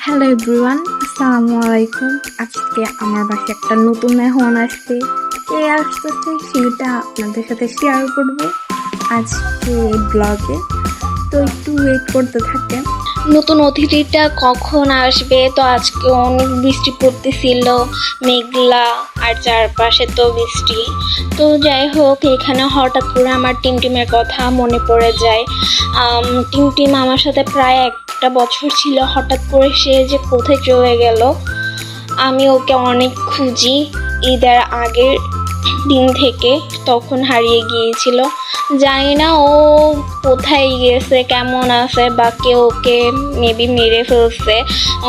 Hello everyone আসসালামু আলাইকুম আজকে আমার বাসায় একটা নতুন মেহমান আসবে কে আসতেছে সেটা আপনাদের সাথে শেয়ার করব আজকে ব্লগে তো একটু ওয়েট করতে থাকেন। নতুন অতিথিটা কখন আসবে? তো আজকে অনেক বৃষ্টি পড়তেছিল মেঘলা আর চারপাশে তো বৃষ্টি। তো যাই হোক এখানে হঠাৎ করে আমার টিমটিমের কথা মনে পড়ে যায়। আম, টিমটিম আমার সাথে প্রায় একটা বছর ছিল, হঠাৎ করে সে যে কোথায় চলে গেল, আমি ওকে অনেক খুঁজি। ঈদের আগের দিন থেকে তখন হারিয়ে গিয়েছিল। জানি না ও কোথায় গেছে, কেমন আছে, বা কেউ ওকে মেবি মেরে ফেলছে।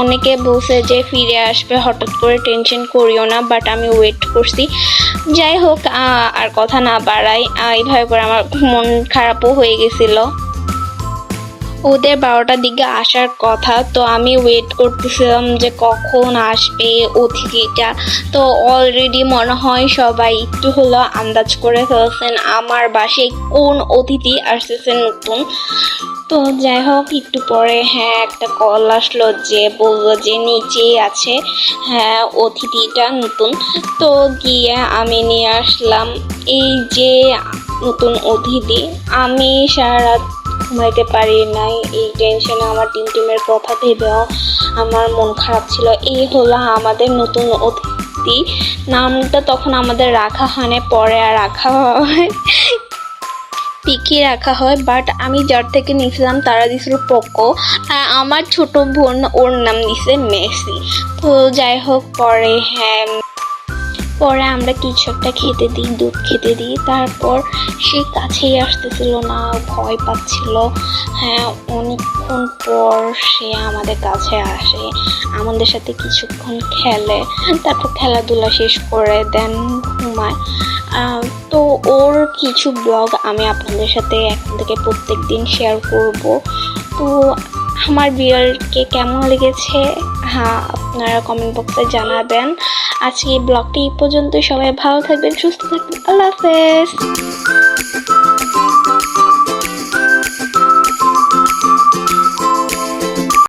অনেকে বলছে যে ফিরে আসবে, হঠাৎ করে টেনশন করিও না বাট আমি ওয়েট করছি। যাই হোক আর কথা না বাড়াই এইভাবে করে আমার মন খারাপও হয়ে গেছিল। ওদের বারোটার দিকে আসার কথা, তো আমি ওয়েট করতেছিলাম যে কখন আসবে অতিথিটা তো অলরেডি মনে হয় সবাই একটু হলো আন্দাজ করে ফেলছেন আমার বাসায় কোন অতিথি আসতেছে নতুন। তো যাই হোক, একটু পরে হ্যাঁ একটা কল আসলো যে বলল যে নিচেই আছে হ্যাঁ অতিথিটা নতুন। তো গিয়ে আমি নিয়ে আসলাম। এই যে নতুন অতিথি, আমি সারা ঘুমাইতে পারি নাই, এই টেনশনে আমার টিম টিমের কথা ভেবেও আমার মন খারাপ ছিল। এই হলো আমাদের নতুন অতিথি। নামটা তখন আমাদের রাখা হয় না পরে আর রাখা হয় পিকি রাখা হয় বাট আমি যার থেকে নিয়েছিলাম তারা দিছিল পোকো আর আমার ছোট বোন, ওর নাম দিছে মেসি তো যাই হোক, পরে হ্যাঁ পরে আমরা কিছু একটা খেতে দিই, দুধ খেতে দিই। তারপর সে কাছেই আসতেছিল না, ভয় পাচ্ছিল। হ্যাঁ অনেকক্ষণ পর সে আমাদের কাছে আসে, আমাদের সাথে কিছুক্ষণ খেলে। তারপর খেলাধুলা শেষ করে দেন, ঘুমায়। তো ওর কিছু ব্লগ আমি আপনাদের সাথে এখন থেকে প্রত্যেক দিন শেয়ার করব। তো আমার বিয়ারকে কেমন লেগেছে হ্যাঁ আপনারা কমেন্ট বক্সে জানাবেন। আজকে এই ব্লগটি এই পর্যন্ত সবাই ভালো থাকবেন, সুস্থ থাকবেন, আল্লাহ হাফেজ।